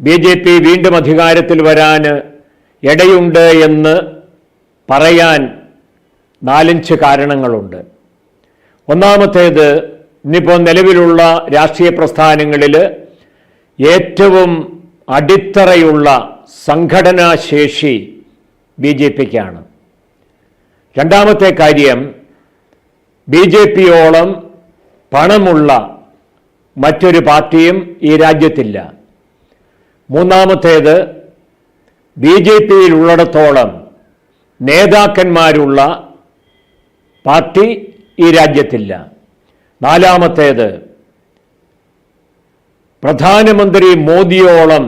B J P വീണ്ടും അധികാരത്തിൽ വരാൻ ഇടയുണ്ട് എന്ന് പറയാൻ നാലഞ്ച് കാരണങ്ങളുണ്ട്. ഒന്നാമത്തേത് ഇന്നിപ്പോൾ നിലവിലുള്ള രാഷ്ട്രീയ പ്രസ്ഥാനങ്ങളിൽ ഏറ്റവും അടിത്തറയുള്ള സംഘടനാശേഷി ബി ജെ പിക്കാണ്. രണ്ടാമത്തെ കാര്യം ബി ജെ പിയോളം പണമുള്ള മറ്റൊരു പാർട്ടിയും ഈ രാജ്യത്തില്ല. മൂന്നാമത്തേത് ബി ജെ പിയിൽ ഉള്ളിടത്തോളം നേതാക്കന്മാരുള്ള പാർട്ടി ഈ രാജ്യത്തില്ല. നാലാമത്തേത് പ്രധാനമന്ത്രി മോദിയോളം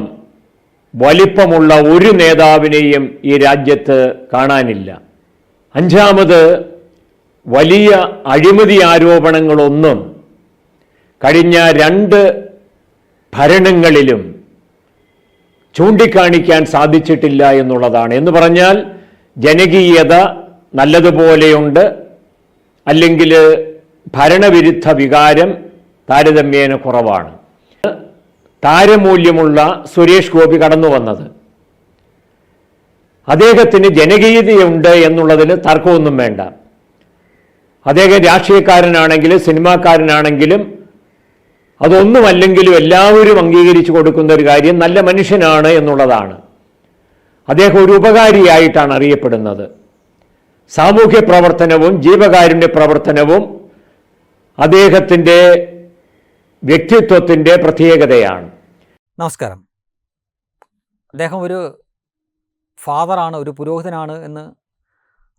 വലിപ്പമുള്ള ഒരു നേതാവിനെയും ഈ രാജ്യത്ത് കാണാനില്ല. അഞ്ചാമത് വലിയ അഴിമതി ആരോപണങ്ങളൊന്നും കഴിഞ്ഞ രണ്ട് ഭരണങ്ങളിലും ചൂണ്ടിക്കാണിക്കാൻ സാധിച്ചിട്ടില്ല എന്നുള്ളതാണ്. എന്ന് പറഞ്ഞാൽ ജനകീയത നല്ലതുപോലെയുണ്ട്. അല്ലെങ്കിൽ ഭരണവിരുദ്ധ വികാരം താരതമ്യേന കുറവാണ്. താരമൂല്യമുള്ള സുരേഷ് ഗോപി കടന്നു വന്നത്. അദ്ദേഹത്തിന് ജനകീയതയുണ്ട് എന്നുള്ളതിന് തർക്കമൊന്നും വേണ്ട. അദ്ദേഹം രാഷ്ട്രീയക്കാരനാണെങ്കിലും സിനിമാക്കാരനാണെങ്കിലും അതൊന്നുമല്ലെങ്കിലും എല്ലാവരും അംഗീകരിച്ചു കൊടുക്കുന്ന ഒരു കാര്യം നല്ല മനുഷ്യനാണ് എന്നുള്ളതാണ്. അദ്ദേഹം ഒരു ഉപകാരിയായിട്ടാണ് അറിയപ്പെടുന്നത്. സാമൂഹ്യ പ്രവർത്തനവും ജീവകാരുണ്യ പ്രവർത്തനവും അദ്ദേഹത്തിന്റെ വ്യക്തിത്വത്തിന്റെ പ്രത്യേകതയാണ്. നമസ്കാരം. അദ്ദേഹം ഒരു ഫാദറാണ് ഒരു പുരോഹിതനാണ് എന്ന്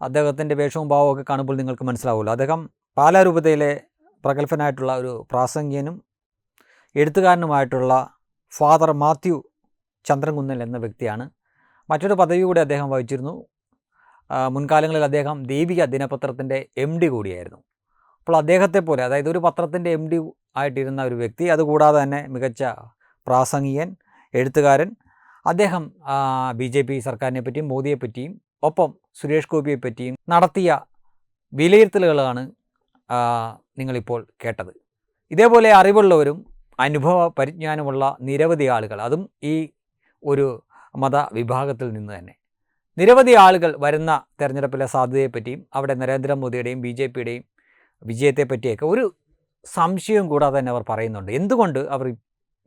അദ്ദേഹത്തിന്റെ വേഷവും ഭാവവും ഒക്കെ കാണുമ്പോൾ നിങ്ങൾക്ക് മനസ്സിലാവുമല്ലോ. അദ്ദേഹം പാലാരൂപതയിലെ പ്രഗത്ഭനായിട്ടുള്ള ഒരു പ്രാസംഗികനും എഴുത്തുകാരനുമായിട്ടുള്ള ഫാദർ മാത്യു ചന്ദ്രൻകുന്നൽ എന്ന വ്യക്തിയാണ്. മറ്റൊരു പദവി കൂടി അദ്ദേഹം വഹിച്ചിരുന്നു. മുൻകാലങ്ങളിൽ അദ്ദേഹം ദീപിക ദിനപത്രത്തിന്റെ എം ഡി കൂടിയായിരുന്നു. അപ്പോൾ അദ്ദേഹത്തെ പോലെ അതായത് ഒരു പത്രത്തിന്റെ എം ഡി ആയിട്ടിരുന്ന ഒരു വ്യക്തി അതുകൂടാതെ തന്നെ മികച്ച പ്രാസംഗികൻ എഴുത്തുകാരൻ അദ്ദേഹം ബി ജെ പി സർക്കാരിനെ പറ്റിയും മോദിയെ പറ്റിയും ഒപ്പം സുരേഷ് ഗോപിയെ പറ്റിയും നടത്തിയ വിലയിരുത്തലുകളാണ് നിങ്ങളിപ്പോൾ കേട്ടത്. ഇതേപോലെ അറിവുള്ളവരും അനുഭവ പരിജ്ഞാനമുള്ള നിരവധി ആളുകൾ. അതും ഈ ഒരു മതവിഭാഗത്തിൽ നിന്ന് തന്നെ. നിരവധി ആളുകൾ വരുന്ന തെരഞ്ഞെടുപ്പിലെ സാധ്യതയെപ്പറ്റിയും അവിടെ നരേന്ദ്രമോദിയുടെയും ബി ജെ പിയുടെയും വിജയത്തെപ്പറ്റിയൊക്കെ ഒരു സംശയവും കൂടാതെ തന്നെ അവർ പറയുന്നുണ്ട്. എന്തുകൊണ്ട് അവർ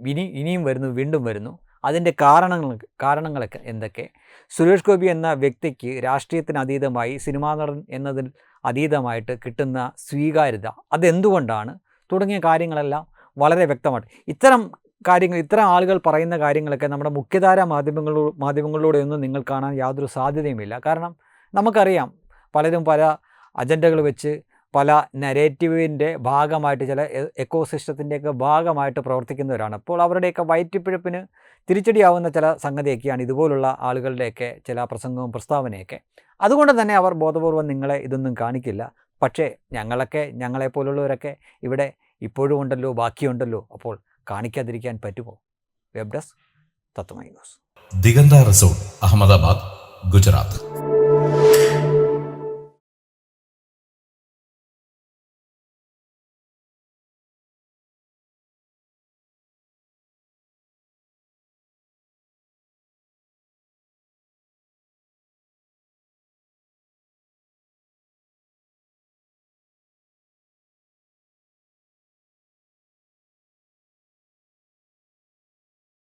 ഇനി ഇനിയും വരുന്നു വീണ്ടും വരുന്നു? അതിന്റെ കാരണങ്ങൾ കാരണങ്ങളൊക്കെ എന്തൊക്കെ? സുരേഷ് ഗോപി എന്ന വ്യക്തിക്ക് രാഷ്ട്രീയത്തിന് അതീതമായി സിനിമാ നടൻ എന്നതിൽ അതീതമായിട്ട് കിട്ടുന്ന സ്വീകാര്യത അതെന്തുകൊണ്ടാണ്? തുടങ്ങിയ കാര്യങ്ങളെല്ലാം വളരെ വ്യക്തമായിട്ട്. ഇത്തരം കാര്യങ്ങൾ ഇത്തരം ആളുകൾ പറയുന്ന കാര്യങ്ങളൊക്കെ നമ്മുടെ മുഖ്യധാര മാധ്യമങ്ങളോ മാധ്യമങ്ങളിലൂടെ ഒന്നും നിങ്ങൾ കാണാൻ യാതൊരു സാധ്യതയുമില്ല. കാരണം നമുക്കറിയാം പലരും പല അജണ്ടകൾ വെച്ച് പല നരേറ്റീവിന്റെ ഭാഗമായിട്ട് ചില എക്കോ സിസ്റ്റത്തിന്റെയൊക്കെ ഭാഗമായിട്ട് പ്രവർത്തിക്കുന്നവരാണ്. അപ്പോൾ അവരുടെയൊക്കെ വയറ്റിപ്പിഴപ്പിന് തിരിച്ചടിയാവുന്ന ചില സംഗതിയൊക്കെയാണ് ഇതുപോലുള്ള ആളുകളുടെയൊക്കെ ചില പ്രസംഗവും പ്രസ്താവനയൊക്കെ. അതുകൊണ്ട് തന്നെ അവർ ബോധപൂർവം നിങ്ങളെ ഇതൊന്നും കാണിക്കില്ല. പക്ഷേ ഞങ്ങളൊക്കെ ഞങ്ങളെപ്പോലുള്ളവരൊക്കെ ഇവിടെ ഇപ്പോഴും ഉണ്ടല്ലോ ബാക്കിയുണ്ടല്ലോ. അപ്പോൾ കാണിക്കാതിരിക്കാൻ പറ്റുമോ? Web desk Tatwamayi news Diganta resort Ahmedabad Gujarat.